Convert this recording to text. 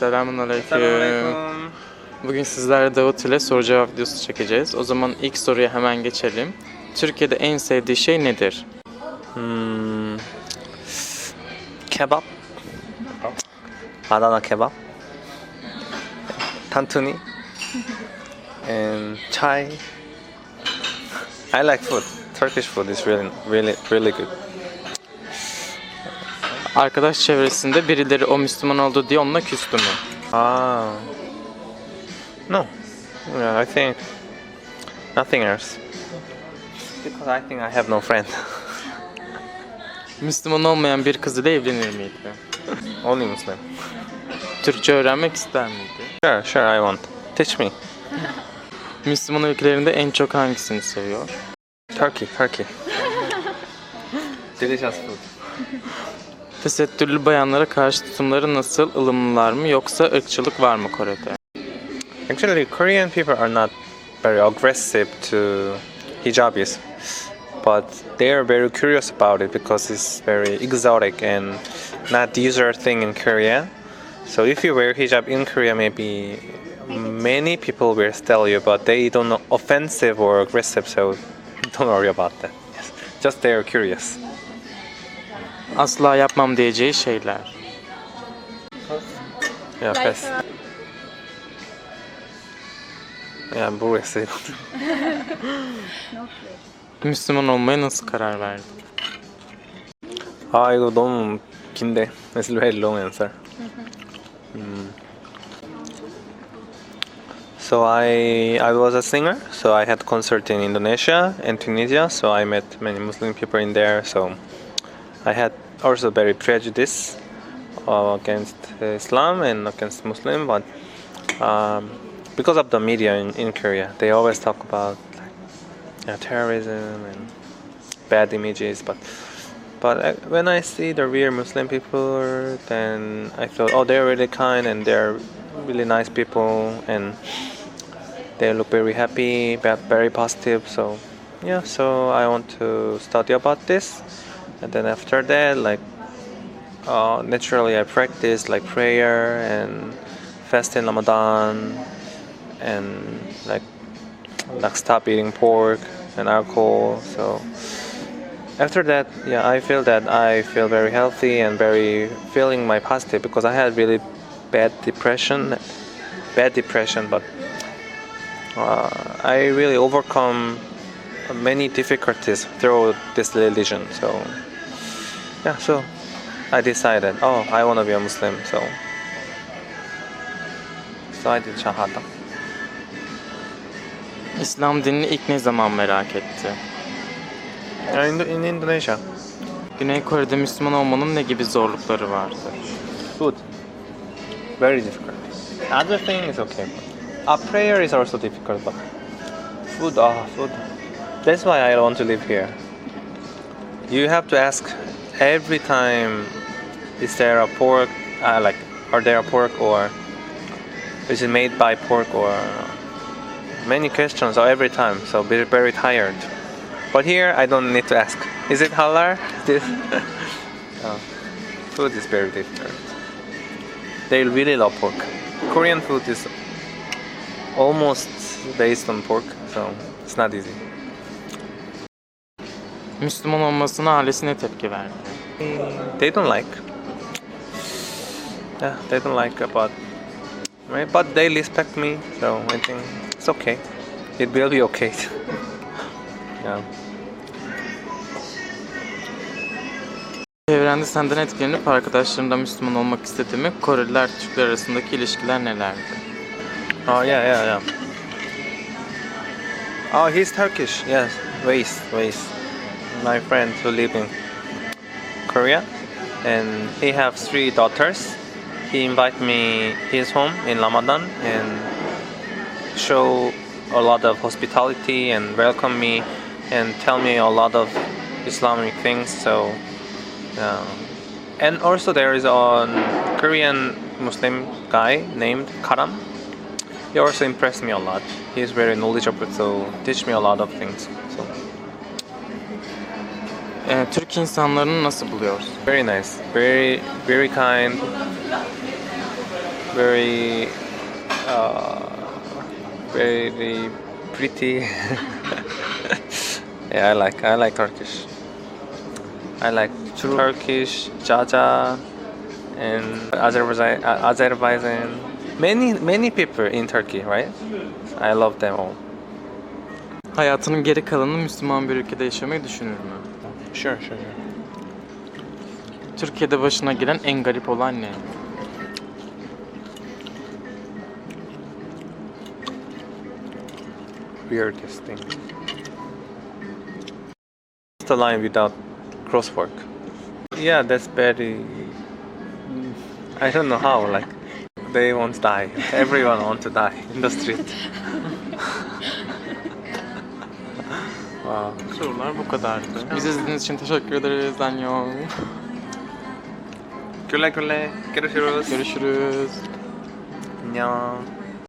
Selamun aleyküm. Bugün sizlerle Davut ile soru cevap videosu çekeceğiz. O zaman ilk soruya hemen geçelim. Türkiye'de en sevdiği şey nedir? Hmm. Kebap. Adana kebap. Tantuni. And chai. I like food. Turkish food is really, really, really good. Arkadaş çevresinde birileri o Müslüman oldu diye onunla küstü mü? Ah, no, yeah, I think nothing else. Because I think I have no friend. Müslüman olmayan bir kız ile evlenir miydi? Only Muslim. Türkçe öğrenmek ister miydi? Sure, sure, I want. Teach me. Müslüman ülkelerinde en çok hangisini seviyor? Turkey, Turkey. Delicious food. Tesettürlü bayanlara karşı tutumları nasıl? ılımlılar mı yoksa ırkçılık var mı Kore'de? Actually, Korean people are not very aggressive to hijabis, but they are very curious about it because it's very exotic and not the usual thing in Korea. So if you wear hijab in Korea, maybe many people will tell you, but they don't know offensive or aggressive, so don't worry about that. Just they are curious. asla yapmam diyeceği şeyler. Ya pes. Yani bu vesile. Müslüman olmaya nasıl karar verdin? Algo doğum kinde. Es el long answer. So I I was a singer, so I had concert in Indonesia and Tunisia, so I met many Muslim people in there, so I had also very prejudice uh, against Islam and against Muslim, but um, because of the media in, in Korea, they always talk about terrorism and bad images, but but I, when I see the real Muslim people, then I thought, oh, they're really kind and they're really nice people, and they look very happy, very positive. So, yeah, so I want to study about this, and then after that, like, uh, naturally, I practice like prayer and fast in Ramadan, and like, like stop eating pork and alcohol. So after that yeah i feel that i feel very healthy and very feeling my positive because i had really bad depression bad depression but uh, i really overcome many difficulties through this religion so yeah so i decided oh i want to be a muslim so so i did shahada İslam dinini ilk ne zaman merak etti? İn, in indonesia Güney Kore'de Müslüman olmanın ne gibi zorlukları vardı? Food. Very difficult. Other thing is okay. Uh, prayer is also difficult, but food, ah, food. That's why I want to live here. You have to ask every time, is there a pork, uh, like, are there a pork or is it made by pork or many questions every time, so be very tired. But here I don't need to ask. Is it halal? This uh, food is very different They really love pork. Korean food is almost based on pork, so it's not easy. Müslüman olmasına ailesi ne tepki verdi? They don't like. Yeah, they don't like about. Right, but they respect me, so I think it's okay. It will be okay. yeah. Çevrende senden etkilenip arkadaşlarında Müslüman olmak istedi mi? Koreliler Türkler arasındaki ilişkiler nelerdi? Oh yeah, yeah, yeah. Oh, he's Turkish. Yes, Ways, Ways. My friend who live in Korea, and he have three daughters. He invite me his home in Ramadan and show a lot of hospitality and welcome me and tell me a lot of Islamic things. So, uh, and also there is a Korean Muslim guy named Karam. He also impressed me a lot. He's very knowledgeable, so teach me a lot of things. So Ee, Türk insanlarını nasıl buluyorsun? very nice, very very kind, very, uh, very pretty. yeah, I like I like Turkish. I like Turkish, Jaja, and Azerbaijan. uh, Azerbaijan. Many many people in Turkey, right? I love them all. Hayatının geri kalanını Müslüman bir ülkede yaşamayı düşünür mü? Sure, sure, sure. Türkiye'de başına gelen en garip olan ne? Weirdest thing. Just a line without crosswork. Yeah, that's very. I don't know how. Like, they won't die. Everyone wants to die in the street. wow. Sorular bu kadardı. Bizi izlediğiniz için teşekkür ederiz. Annyeong. Güle güle. Görüşürüz. Görüşürüz. 안녕.